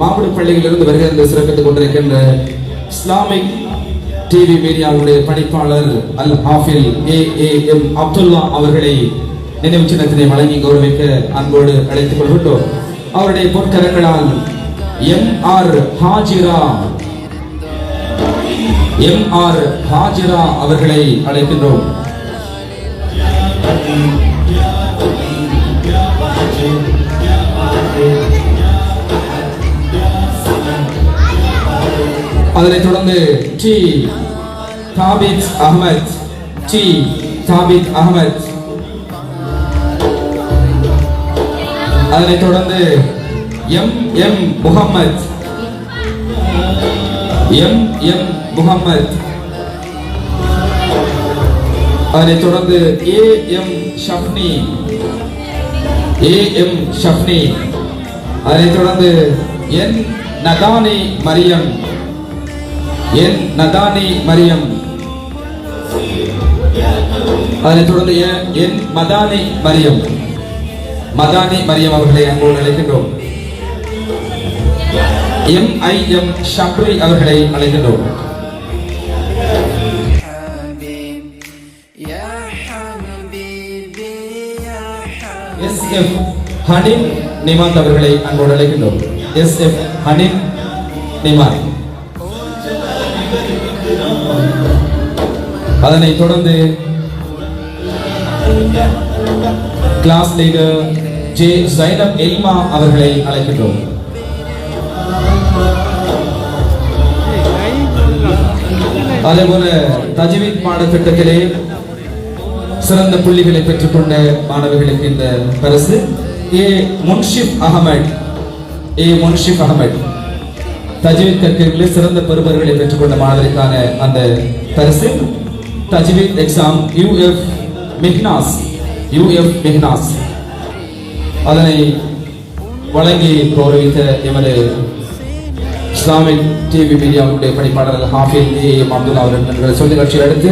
மாவட்ட பள்ளியிலிருந்து இந்த சிறப்பித்துக் கொண்டிருக்கின்ற இஸ்லாமிக் டிவி மீடியாவுடைய பணிப்பாளர் அல் ஹாஃபில் ஏ ஏ எம் அப்துல்லா அவர்களை நினைவு சின்னத்தினை வழங்கி கௌரவிக்க அன்போடு அழைத்துக் கொள்கின்றோம். அவருடைய பொற்கரங்களால் M R Hajira M R Hajira அவர்களை அழைக்கின்றோம். அதனைத் தொடர்ந்து டி. தாபித் அகமத் டி. தாபித் அகமத் அதனைத் தொடர்ந்து M. M. Muhammad. M. M. Muhammad. அதனைத் தொடர்ந்து ஏ. எம். ஷப்னி ஏ. எம். ஷப்னி அதனைத் தொடர்ந்து என். நதானி மரியம். என் நதானி மரியம். அதனைத் தொடர்ந்து என் மதானி மரியம். மதானி மரியம் அவர்களை அன்போடு அழைக்கின்றோம். எம் ஐ எம் ஷப்ரி அவர்களை அழைக்கின்றோம். எஸ் எஃப் ஹனிம் நிமாந்த் அவர்களை அன்போடு அழைக்கின்றோம். S F Hanim Nimanth. அதனைத் தொடர்ந்து class leader J Zainab Elma அவர்களை அழைக்கின்றோம். அதேபோல தஜ்வீத் பாடத்திட்டத்திலே சிறந்த புள்ளிகளை பெற்றுக்கொண்ட மாணவர்களுக்கு இந்த பரிசு. ஏ. முன்ஷிப் அகமட் ஏ. முன்ஷிப் அகமட் தஜ்வீத் கற்கைகளில் சிறந்த பெறுபவர்களை பெற்றுக்கொண்ட மாணவருக்கான அந்த பரிசு. தஜ்வீத் exam U F Mihnas U F Mihnas அதனை வழங்கி கௌரவித்த எமது இஸ்லாமிக் டிவி மீடியாவுடைய பணிப்பாளர் ஹாஃபில் ஏ எம் அப்துல்லா அவர்கள் சொல்லி கட்சி அடுத்து